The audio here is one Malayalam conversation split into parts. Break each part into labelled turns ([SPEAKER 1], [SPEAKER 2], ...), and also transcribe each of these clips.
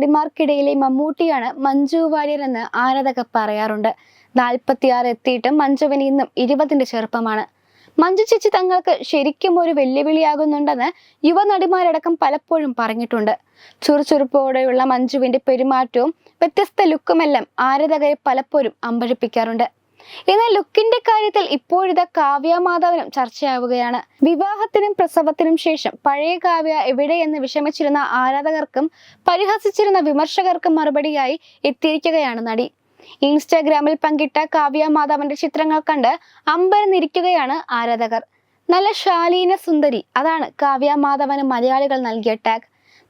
[SPEAKER 1] നടിമാർക്കിടയിലെ മമ്മൂട്ടിയാണ് മഞ്ജു വാര്യർ എന്ന് ആരാധകർ പറയാറുണ്ട്. നാൽപ്പത്തിയാറ് എത്തിയിട്ടും മഞ്ജുവിന് ഇന്നും ഇരുപതിന്റെ ചെറുപ്പമാണ്. മഞ്ജു ചേച്ചി തങ്ങൾക്ക് ശരിക്കും ഒരു വെല്ലുവിളിയാകുന്നുണ്ടെന്ന് യുവനടിമാരടക്കം പലപ്പോഴും പറഞ്ഞിട്ടുണ്ട്. ചുറുചുറുപ്പോടെയുള്ള മഞ്ജുവിന്റെ പെരുമാറ്റവും വ്യത്യസ്ത ലുക്കുമെല്ലാം ആരാധകരെ പലപ്പോഴും അമ്പഴിപ്പിക്കാറുണ്ട്. എന്നാൽ ലുക്കിന്റെ കാര്യത്തിൽ ഇപ്പോഴിതാ കാവ്യ മാധവനും ചർച്ചയാവുകയാണ്. വിവാഹത്തിനും പ്രസവത്തിനും ശേഷം പഴയ കാവ്യ എവിടെയെന്ന് വിഷമിച്ചിരുന്ന ആരാധകർക്കും പരിഹസിച്ചിരുന്ന വിമർശകർക്കും മറുപടിയായി എത്തിയിരിക്കുകയാണ് നടി. ഇൻസ്റ്റാഗ്രാമിൽ പങ്കിട്ട കാവ്യ മാധവന്റെ ചിത്രങ്ങൾ കണ്ട് അമ്പരന്നിരിക്കുകയാണ് ആരാധകർ. നല്ല ശാലീന സുന്ദരി അതാണ് കാവ്യ മാധവന് മലയാളികൾ നൽകിയ ടാഗ്.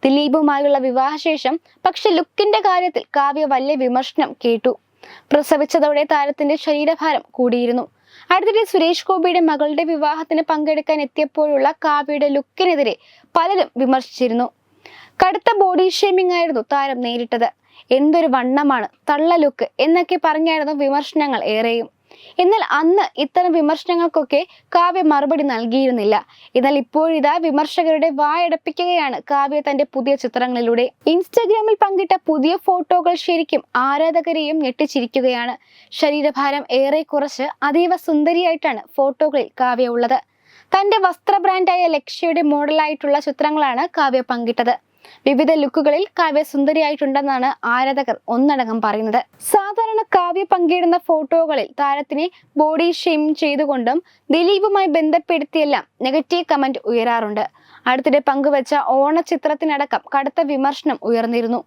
[SPEAKER 1] ദിലീപുമായുള്ള വിവാഹശേഷം പക്ഷെ ലുക്കിന്റെ കാര്യത്തിൽ കാവ്യ വലിയ വിമർശനം കേട്ടു. പ്രസവിച്ചതോടെ താരത്തിന്റെ ശരീരഭാരം കൂടിയിരുന്നു. അടുത്തിടെ സുരേഷ് ഗോപിയുടെ മകളുടെ വിവാഹത്തിന് പങ്കെടുക്കാൻ എത്തിയപ്പോഴുള്ള കാവ്യയുടെ ലുക്കിനെതിരെ പലരും വിമർശിച്ചിരുന്നു. കടുത്ത ബോഡി ഷേമിംഗ് ആയിരുന്നു താരം നേരിട്ടത്. എന്തൊരു വണ്ണമാണ് തള്ള ലുക്ക് എന്നൊക്കെ പറഞ്ഞായിരുന്നു വിമർശനങ്ങൾ ഏറെയും. എന്നാൽ അന്ന് ഇത്തരം വിമർശനങ്ങൾക്കൊക്കെ കാവ്യ മറുപടി നൽകിയിരുന്നില്ല. എന്നാൽ ഇപ്പോഴിതാ വിമർശകരുടെ വായടപ്പിക്കുകയാണ് കാവ്യ തന്റെ പുതിയ ചിത്രങ്ങളിലൂടെ. ഇൻസ്റ്റാഗ്രാമിൽ പങ്കിട്ട പുതിയ ഫോട്ടോകൾ ശരിക്കും ആരാധകരെയും ഞെട്ടിച്ചിരിക്കുകയാണ്. ശരീരഭാരം ഏറെ കുറച്ച് അതീവ സുന്ദരിയായിട്ടാണ് ഫോട്ടോകളിൽ കാവ്യ ഉള്ളത്. തന്റെ വസ്ത്ര ബ്രാൻഡായ ലക്ഷ്യയുടെ മോഡലായിട്ടുള്ള ചിത്രങ്ങളാണ് കാവ്യ പങ്കിട്ടത്. വിവിധ ലുക്കുകളിൽ കാവ്യ സുന്ദരിയായിട്ടുണ്ടെന്നാണ് ആരാധകർ ഒന്നടങ്കം പറയുന്നത്. സാധാരണ കാവ്യ പങ്കിടുന്ന ഫോട്ടോകളിൽ താരത്തിനെ ബോഡി ഷെയിം ചെയ്തുകൊണ്ടും ദിലീപുമായി ബന്ധപ്പെടുത്തിയെല്ലാം നെഗറ്റീവ് കമന്റ് ഉയരാറുണ്ട്. അടുത്തിടെ പങ്കുവച്ച ഓണചിത്രത്തിനടക്കം കടുത്ത വിമർശനം ഉയർന്നിരുന്നു.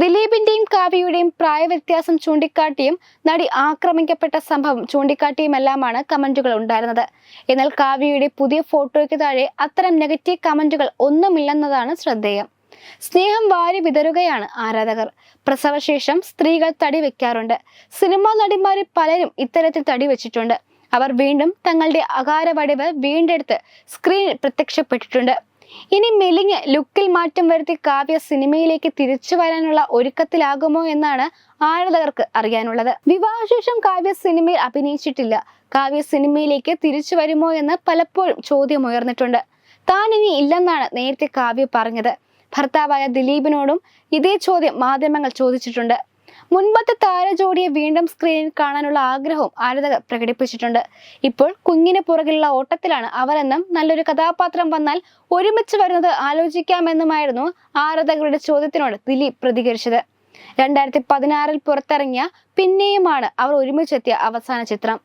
[SPEAKER 1] ദിലീപിന്റെയും കാവ്യയുടെയും പ്രായവ്യത്യാസം ചൂണ്ടിക്കാട്ടിയും നടി ആക്രമിക്കപ്പെട്ട സംഭവം ചൂണ്ടിക്കാട്ടിയുമെല്ലാമാണ് കമന്റുകൾ ഉണ്ടായിരുന്നത്. എന്നാൽ കാവ്യയുടെ പുതിയ ഫോട്ടോയ്ക്ക് താഴെ അത്തരം നെഗറ്റീവ് കമന്റുകൾ ഒന്നുമില്ലെന്നതാണ് ശ്രദ്ധേയം. സ്നേഹം വാരി വിതരുകയാണ് ആരാധകർ. പ്രസവശേഷം സ്ത്രീകൾ തടി വെക്കാറുണ്ട്. സിനിമാ നടിമാരിൽ പലരും ഇത്തരത്തിൽ തടി വെച്ചിട്ടുണ്ട്. അവർ വീണ്ടും തങ്ങളുടെ അകാര വടിവ് വീണ്ടെടുത്ത് സ്ക്രീൻ പ്രത്യക്ഷപ്പെട്ടിട്ടുണ്ട്. ഇനി മെലിഞ്ഞ് ലുക്കിൽ മാറ്റം വരുത്തി കാവ്യ സിനിമയിലേക്ക് തിരിച്ചു വരാനുള്ള ഒരുക്കത്തിലാകുമോ എന്നാണ് ആരാധകർക്ക് അറിയാനുള്ളത്. വിവാഹശേഷം കാവ്യ സിനിമയിൽ അഭിനയിച്ചിട്ടില്ല. കാവ്യ സിനിമയിലേക്ക് തിരിച്ചു വരുമോ എന്ന് പലപ്പോഴും ചോദ്യം ഉയർന്നിട്ടുണ്ട്. താൻ ഇനി ഇല്ലെന്നാണ് നേരത്തെ കാവ്യ പറഞ്ഞത്. ഭർത്താവായ ദിലീപിനോടും ഇതേ ചോദ്യം മാധ്യമങ്ങൾ ചോദിച്ചിട്ടുണ്ട്. മുൻപത്തെ താരജോഡിയെ വീണ്ടും സ്ക്രീനിൽ കാണാനുള്ള ആഗ്രഹവും ആരാധകർ പ്രകടിപ്പിച്ചിട്ടുണ്ട്. ഇപ്പോൾ കുഞ്ഞിന് പുറകിലുള്ള ഓട്ടത്തിലാണ് അവരെന്നും നല്ലൊരു കഥാപാത്രം വന്നാൽ ഒരുമിച്ച് വരുന്നത് ആലോചിക്കാമെന്നുമായിരുന്നു ആരാധകരുടെ ചോദ്യത്തിനോട് ദിലീപ് പ്രതികരിച്ചത്. രണ്ടായിരത്തി പതിനാറിൽ പുറത്തിറങ്ങിയ പിന്നെയുമാണ് അവർ ഒരുമിച്ചെത്തിയ അവസാന ചിത്രം.